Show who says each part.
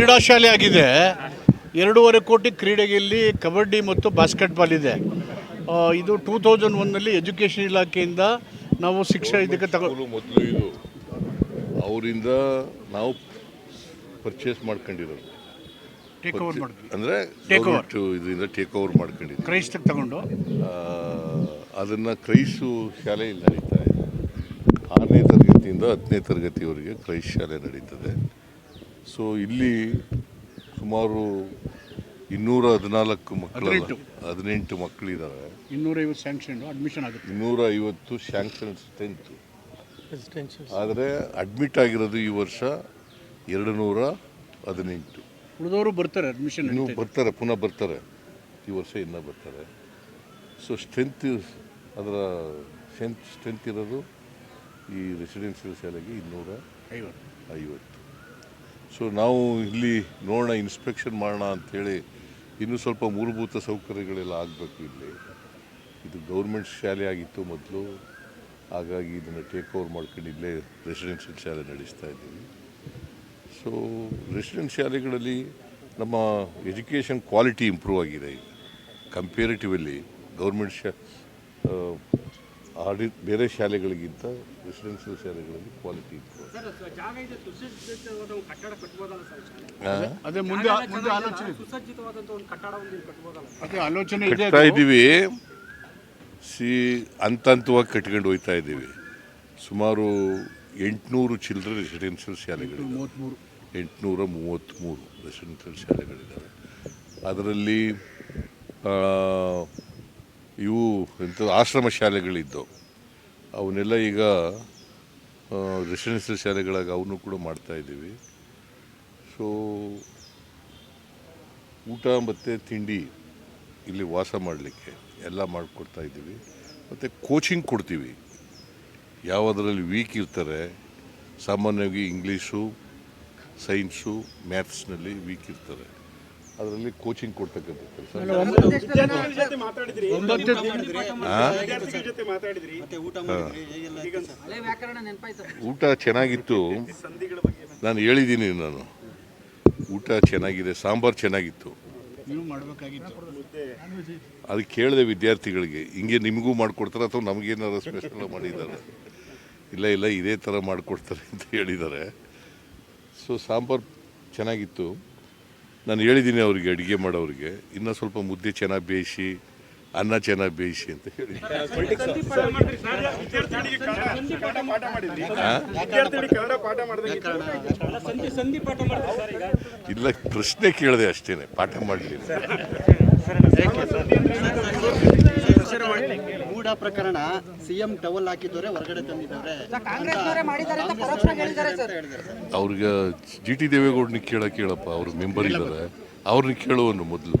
Speaker 1: ಕ್ರೀಡಾ ಶಾಲೆ ಆಗಿದೆ ಎರಡೂವರೆ ಕೋಟಿ ಕ್ರೀಡೆಯಲ್ಲಿ ಕಬಡ್ಡಿ ಮತ್ತು ಬಾಸ್ಕೆಟ್ಬಾಲ್ ಇದೆ. ಇದು ಟೂ ತೌಸಂಡ್ ಒನ್ನಲ್ಲಿ ಎಜುಕೇಷನ್ ಇಲಾಖೆಯಿಂದ ನಾವು ಶಿಕ್ಷಣ ಇದಕ್ಕೆ
Speaker 2: ತಗೊಂಡು ಮೊದಲು ಇದು ಅವರಿಂದ ನಾವು ಪರ್ಚೇಸ್ ಮಾಡ್ಕೊಂಡಿರೋದು.
Speaker 1: ಟೇಕ್ ಓವರ್ ಮಾಡಿದ್ವಿ
Speaker 2: ಅಂದರೆ
Speaker 1: Take over.
Speaker 2: ಇದರಿಂದ ಟೇಕ್ ಓವರ್ ಮಾಡ್ಕೊಂಡಿದ್ದೀವಿ
Speaker 1: ಕ್ರೈಸ್ತ ತಗೊಂಡು?
Speaker 2: ಅದನ್ನು ಕ್ರೈಸು ಶಾಲೆಯಲ್ಲಿ ನಡೀತಾ ಇದೆ. ಆರನೇ ತರಗತಿಯಿಂದ ಹತ್ತನೇ ತರಗತಿವರೆಗೆ ಕ್ರೈಸ್ ಶಾಲೆ ನಡೀತದೆ. ಸೊ ಇಲ್ಲಿ ಸುಮಾರು ಇನ್ನೂರ ಹದಿನಾಲ್ಕು ಮಕ್ಕಳು
Speaker 1: ಹದಿನೆಂಟು.
Speaker 2: ಮಕ್ಕಳಿದ್ದಾವೆ ಮಕ್ಕಳಿದ್ದಾರೆ
Speaker 1: ಇನ್ನೂರೈವತ್ತು ಸ್ಯಾಂಕ್ಷನ್ ಅಡ್ಮಿಷನ್ ಆಗುತ್ತೆ.
Speaker 2: ಇನ್ನೂರ ಐವತ್ತು ಸ್ಯಾಂಕ್ಷನ್ ಸ್ಟ್ರೆಂತ್ ಆದರೆ ಅಡ್ಮಿಟ್ ಆಗಿರೋದು ಈ ವರ್ಷ ಎರಡು ನೂರ ಹದಿನೆಂಟು
Speaker 1: ಉಳಿದವರು ಬರ್ತಾರೆ ಅಡ್ಮಿಷನ್
Speaker 2: ಇನ್ನೂ ಬರ್ತಾರೆ ಪುನಃ ಬರ್ತಾರೆ. ಈ ವರ್ಷ ಇನ್ನೂ ಬರ್ತಾರೆ. ಸೊ ಸ್ಟ್ರೆಂತ್ ಅದರ ಸ್ಟ್ರೆಂತ್ ಸ್ಟ್ರೆಂತ್ ಇರೋದು ಈ ರೆಸಿಡೆನ್ಷಿಯಲ್ ಶಾಲೆಗೆ ಇನ್ನೂರ
Speaker 1: ಐವತ್ತು
Speaker 2: ಐವತ್ತು ಸೊ ನಾವು ಇಲ್ಲಿ ನೋಡೋಣ ಇನ್ಸ್ಪೆಕ್ಷನ್ ಮಾಡೋಣ ಅಂಥೇಳಿ ಇನ್ನೂ ಸ್ವಲ್ಪ ಮೂಲಭೂತ ಸೌಕರ್ಯಗಳೆಲ್ಲ ಆಗಬೇಕು ಇಲ್ಲಿ. ಇದು ಗೌರ್ಮೆಂಟ್ ಶಾಲೆ ಆಗಿತ್ತು ಮೊದಲು. ಹಾಗಾಗಿ ಇದನ್ನು ಟೇಕ್ ಓವರ್ ಮಾಡ್ಕೊಂಡು ಇಲ್ಲೇ ರೆಸಿಡೆನ್ಷಿಯಲ್ ಶಾಲೆ ನಡೆಸ್ತಾ ಇದ್ದೀವಿ. ಸೊ ರೆಸಿಡೆನ್ಸ್ ಶಾಲೆಗಳಲ್ಲಿ ನಮ್ಮ ಎಜುಕೇಷನ್ ಕ್ವಾಲಿಟಿ ಇಂಪ್ರೂವ್ ಆಗಿದೆ. ಈಗ ಕಂಪೇರಿಟಿವಲ್ಲಿ ಗೌರ್ಮೆಂಟ್ ಶಾ ಆಡಿ ಬೇರೆ ಶಾಲೆಗಳಿಗಿಂತ ರೆಸಿಡೆನ್ಷಿಯಲ್ ಶಾಲೆಗಳಲ್ಲಿ ಕ್ವಾಲಿಟಿ ಇತ್ತು.
Speaker 1: ಅದೇ ಮುಂದೆ ಮುಂದೆ ಆಲೋಚನೆ ಅದೇ ಆಲೋಚನೆ ಇದೆ
Speaker 2: ಕಟ್ತಾ ಇದ್ದೀವಿ. ಸಿ ಹಂತ ಹಂತವಾಗಿ ಕಟ್ಕೊಂಡು ಹೋಗ್ತಾ ಇದ್ದೀವಿ. ಸುಮಾರು ಎಂಟುನೂರು ಚಿಲ್ಡ್ರನ್ ರೆಸಿಡೆನ್ಷಿಯಲ್
Speaker 1: ಶಾಲೆಗಳು
Speaker 2: ಎಂಟುನೂರ ಮೂವತ್ತ್ಮೂರು ರೆಸಿಡೆನ್ಷಿಯಲ್ ಶಾಲೆಗಳಿದ್ದಾವೆ ಅದರಲ್ಲಿ ಆ, ಇವು ಎಂಥದ್ದು ಆಶ್ರಮ ಶಾಲೆಗಳಿದ್ದವು. ಅವನ್ನೆಲ್ಲ ಈಗ ರೆಸಿಡೆನ್ಸಿಯಲ್ ಶಾಲೆಗಳಾಗಿ ಅವನು ಕೂಡ ಮಾಡ್ತಾಯಿದ್ದೀವಿ ಸೊ ಊಟ ಮತ್ತು ತಿಂಡಿ ಇಲ್ಲಿ ವಾಸ ಮಾಡಲಿಕ್ಕೆ ಎಲ್ಲ ಮಾಡಿಕೊಡ್ತಾ ಇದ್ದೀವಿ. ಮತ್ತು ಕೋಚಿಂಗ್ ಕೊಡ್ತೀವಿ. ಯಾವುದರಲ್ಲಿ ವೀಕ್ ಇರ್ತಾರೆ, ಸಾಮಾನ್ಯವಾಗಿ ಇಂಗ್ಲೀಷು ಸೈನ್ಸು ಮ್ಯಾಥ್ಸ್ನಲ್ಲಿ ವೀಕ್ ಇರ್ತಾರೆ. ಅದರಲ್ಲಿ ಕೋಚಿಂಗ್ ಕೊಡ್ತಕ್ಕಂಥ ಕೆಲಸ.
Speaker 3: ವಿದ್ಯಾರ್ಥಿಗಳ ಜೊತೆ ಮಾತಾಡಿದ್ರಿ.
Speaker 1: ಒಂಬತ್ತು
Speaker 3: ವಿದ್ಯಾರ್ಥಿಗಳ ಜೊತೆ ಮಾತಾಡಿದ್ರಿ. ಹಳೆ ವ್ಯಾಕರಣ ನೆನಪಾಯ್ತು
Speaker 2: ಊಟ ಚೆನ್ನಾಗಿತ್ತು. ನಾನು ಹೇಳಿದ್ದೀನಿ ನಾನು. ಊಟ ಚೆನ್ನಾಗಿದೆ ಸಾಂಬಾರು ಚೆನ್ನಾಗಿತ್ತು.
Speaker 1: ನೀವು ಮಾಡಬೇಕಾಗಿತ್ತು.
Speaker 2: ಅದು ಕೇಳಿದೆ ವಿದ್ಯಾರ್ಥಿಗಳಿಗೆ. ಹಿಂಗೆ ನಿಮಗೂ ಮಾಡಿಕೊಡ್ತಾರೆ ಅಥವಾ ನಮಗೇನಾದ್ರು ಸ್ಪೆಷಲ್ ಮಾಡಿದ್ದಾರೆ? ಇಲ್ಲ ಇಲ್ಲ ಇದೇ ಥರ ಮಾಡಿಕೊಡ್ತಾರೆ ಅಂತ ಹೇಳಿದ್ದಾರೆ. ಸೊ ಸಾಂಬಾರು ಚೆನ್ನಾಗಿತ್ತು. ನಾನು ಹೇಳಿದ್ದೀನಿ ಅವರಿಗೆ ಅಡುಗೆ ಮಾಡೋರಿಗೆ ಇನ್ನೂ ಸ್ವಲ್ಪ ಮುದ್ದೆ ಚೆನ್ನಾಗಿ ಬೇಯಿಸಿ ಅನ್ನ ಚೆನ್ನಾಗಿ ಬೇಯಿಸಿ ಅಂತ ಹೇಳಿ ಇಲ್ಲ ಪ್ರಶ್ನೆ ಕೇಳಿದೆ ಅಷ್ಟೇನೆ ಪಾಠ ಮಾಡಲಿಲ್ಲ
Speaker 4: ಪ್ರಕರಣ ಸಿಎಂ ಟವಲ್ ಹಾಕಿದವರೇ ಹೊರಗಡೆ ತಂದಿದ್ದಾರೆ
Speaker 2: ಅವ್ರಿಗೆ ಜಿ ಟಿ ದೇವೇಗೌಡನಿಗೆ ಕೇಳ ಕೇಳಪ್ಪ ಅವ್ರ ಮೆಂಬರ್ ಇದ್ದಾರೆ ಅವ್ರನ್ನ ಕೇಳುವನು ಮೊದಲು.